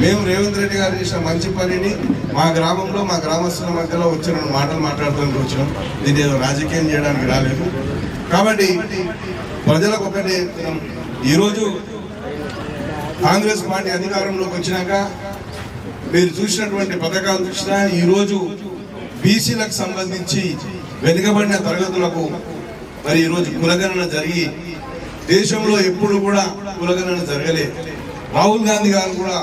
మేము రేవంత్ రెడ్డి గారు చేసిన మంచి పనిని మా గ్రామంలో మా గ్రామస్తుల మధ్యలో వచ్చిన మాటలు మాట్లాడటానికి వచ్చినాం దీన్ని ఏదో రాజకీయం చేయడానికి రాలేదు. కాబట్టి ప్రజలకు ఒకటి ఈరోజు కాంగ్రెస్ పార్టీ అధికారంలోకి వచ్చినాక మీరు చూసినటువంటి పథకాలు చూసినా ఈరోజు బీసీలకు సంబంధించి వెనుకబడిన తరగతులకు మరి ఈరోజు కులగణన జరిగి దేశంలో ఎప్పుడు కూడా కులగణన జరగలేదు రాహుల్ గాంధీ గారు కూడా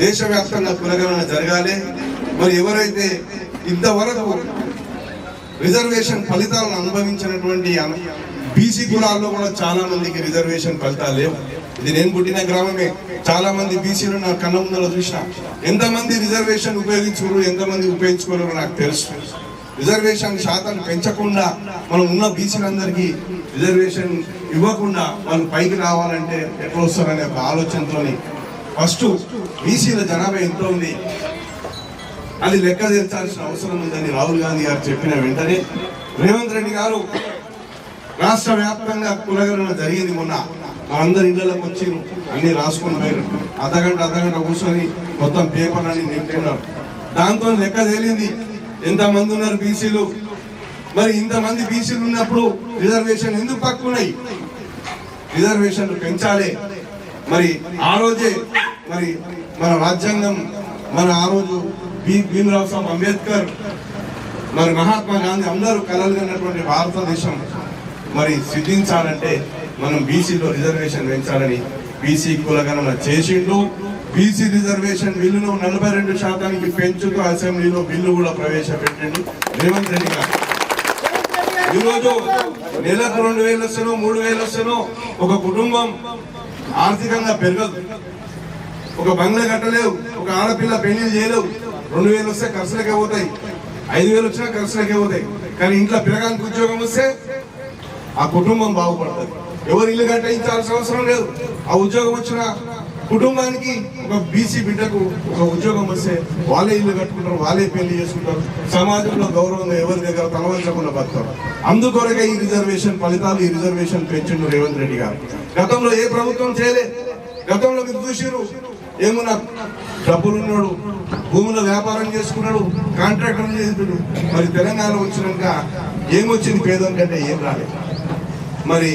దేశవ్యాప్తంగా కులగణన జరగాలి. మరి ఎవరైతే ఇంతవరకు రిజర్వేషన్ ఫలితాలను అనుభవించినటువంటి బీసీ కులాల్లో కూడా చాలా మందికి రిజర్వేషన్ ఫలితాలు లేవు. ఇది నేను పుట్టిన గ్రామమే. చాలా మంది బీసీలు నా కన్న ముందర చూసిన ఎంతమంది రిజర్వేషన్ ఉపయోగించుకోరు ఎంతమంది ఉపయోగించుకోరు నాకు తెలుసు. రిజర్వేషన్ శాతం పెంచకుండా మనం ఉన్న బీసీలందరికీ రిజర్వేషన్ ఇవ్వకుండా వాళ్ళు పైకి రావాలంటే ఎట్లా వస్తారనే ఒక ఆలోచనతోని ఫస్ట్ బీసీల జనాభా ఎంత ఉంది? అది లెక్క తీర్చాల్సిన అవసరం ఉందని రాహుల్ గాంధీ గారు చెప్పిన వెంటనే రేవంత్ రెడ్డి గారు రాష్ట్ర వ్యాప్తంగా కులగరణ జరిగింది మొన్న. అందరి ఇళ్ళలోకి వచ్చి అన్ని రాసుకుని పోయారు అర్ధగంట అర్ధగంట కూర్చొని మొత్తం పేపర్ అని నింపుకున్నారు దాంతో లెక్క తేలింది. ఎంతమంది ఉన్నారు బీసీలు? మరి ఇంతమంది బీసీలు ఉన్నప్పుడు రిజర్వేషన్ ఎందుకు పక్కున్నాయి రిజర్వేషన్లు పెంచాలి. మరి ఆ రోజే మరి మన రాజ్యాంగం మన ఆ రోజు భీమరావు స్వామి అంబేద్కర్ మరి మహాత్మా గాంధీ అందరూ కలలుగన్నటువంటి భారతదేశం మరి సిద్ధించాలంటే మనం బీసీలో రిజర్వేషన్ పెంచాలని బీసీ కులగణన చేసిండు. బీసీ రిజర్వేషన్ బిల్లును నలభై రెండు శాతానికి పెంచుతూ అసెంబ్లీలో బిల్లు కూడా ప్రవేశపెట్టిండు రేవంత్ రెడ్డి గారు. ఈరోజు నెలకు రెండు వేలు వస్తానో మూడు వేలు వస్తానో ఒక కుటుంబం ఆర్థికంగా పెరగదు. ఒక బంగ్లా కట్టలేవు ఒక ఆడపిల్ల పెళ్ళి చేయలేవు. రెండు వేలు వస్తే ఖర్చులకే పోతాయి ఐదు వేలు వచ్చినా ఖర్చులకే పోతాయి. కానీ ఇంట్లో పిల్లగానికి ఉద్యోగం వస్తే ఆ కుటుంబం బాగుపడుతుంది. ఎవరు ఇల్లు కట్టించాల్సిన అవసరం లేదు. ఆ ఉద్యోగం వచ్చిన కుటుంబానికి ఒక బీసీ బిడ్డకు ఒక ఉద్యోగం వస్తే వాళ్ళే ఇల్లు కట్టుకుంటారు వాళ్ళే పెళ్ళి చేసుకుంటారు. సమాజంలో గౌరవంగా ఎవరి దగ్గర తలవంచకుండా బతుకుతారు అందుకొరకే ఈ రిజర్వేషన్ ఫలితాలు ఈ రిజర్వేషన్ పెంచిండు రేవంత్ రెడ్డి గారు. గతంలో ఏ ప్రభుత్వం చేయలే? గతంలో మీరు చూసిరు ఏమన్నా డబ్బులు ఉన్నాడు భూముల వ్యాపారం చేసుకున్నాడు కాంట్రాక్టర్ చేస్తున్నాడు మరి తెలంగాణ వచ్చినాక ఏమొచ్చింది పేదం కంటే ఏం రాలేదు మరి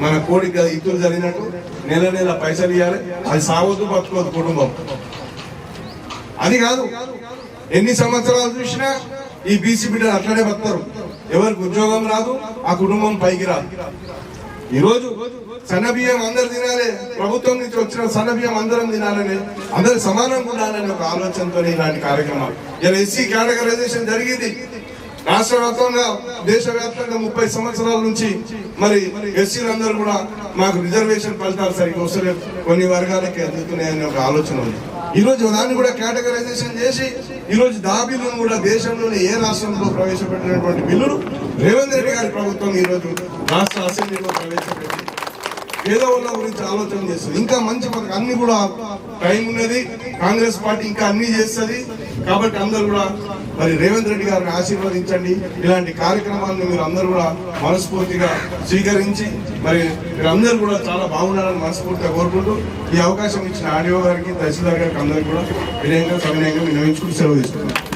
మన కోడికి ఇద్దరు జరిగినట్టు నెల నెల పైసలు ఇవ్వాలి అది సావద్దు బతుకోదు కుటుంబం. అది కాదు. ఎన్ని సంవత్సరాలు చూసినా ఈ బీసీ బిడ్డలు అట్లనే బతారు ఎవరికి ఉద్యోగం రాదు ఆ కుటుంబం పైకి రాదు. ఈరోజు సన్న బియ్యం అందరు తినాలి. ప్రభుత్వం నుంచి వచ్చిన సన్నబియ్యం అందరం తినాలని అందరు సమానంగా ఉండాలని ఒక ఆలోచనతో ఇలాంటి కార్యక్రమాలు. ఇలా ఎస్సీ కేటగరైజేషన్ జరిగింది. రాష్ట్ర వ్యాప్తంగా దేశ వ్యాప్తంగా ముప్పై సంవత్సరాల నుంచి మరి ఎస్సీలందరూ కూడా మాకు రిజర్వేషన్ ఫలితాలు సరిగ్గా వస్తలేదు కొన్ని వర్గాలకి అందుతున్నాయని ఒక ఆలోచన ఉంది. ఈరోజు దాన్ని కూడా కేటగరైజేషన్ చేసి ఈరోజు దాబీలను కూడా దేశంలోని ఏ రాష్ట్రంలో ప్రవేశపెట్టినటువంటి బిల్లును రేవంత్ రెడ్డి గారి ప్రభుత్వం ఈ రోజు రాష్ట్ర అసెంబ్లీలో ప్రవేశపెట్టింది పేదవాళ్ళ గురించి ఆలోచన చేస్తుంది. ఇంకా మంచి పథకం అన్ని కూడా టైం ఉన్నది. కాంగ్రెస్ పార్టీ ఇంకా అన్ని చేస్తుంది. కాబట్టి అందరూ కూడా మరి రేవంత్ రెడ్డి గారిని ఆశీర్వదించండి. ఇలాంటి కార్యక్రమాలను మీరు అందరూ కూడా మనస్ఫూర్తిగా స్వీకరించి మరి మీరందరూ కూడా చాలా బాగుండాలని మనస్ఫూర్తిగా కోరుకుంటూ ఈ అవకాశం ఇచ్చిన ఆడియో గారికి తహసీల్దార్ గారికి అందరికీ కూడా వినయంగా సవినయంగా వినియోగించుకుని సెలవు తీసుకున్నాను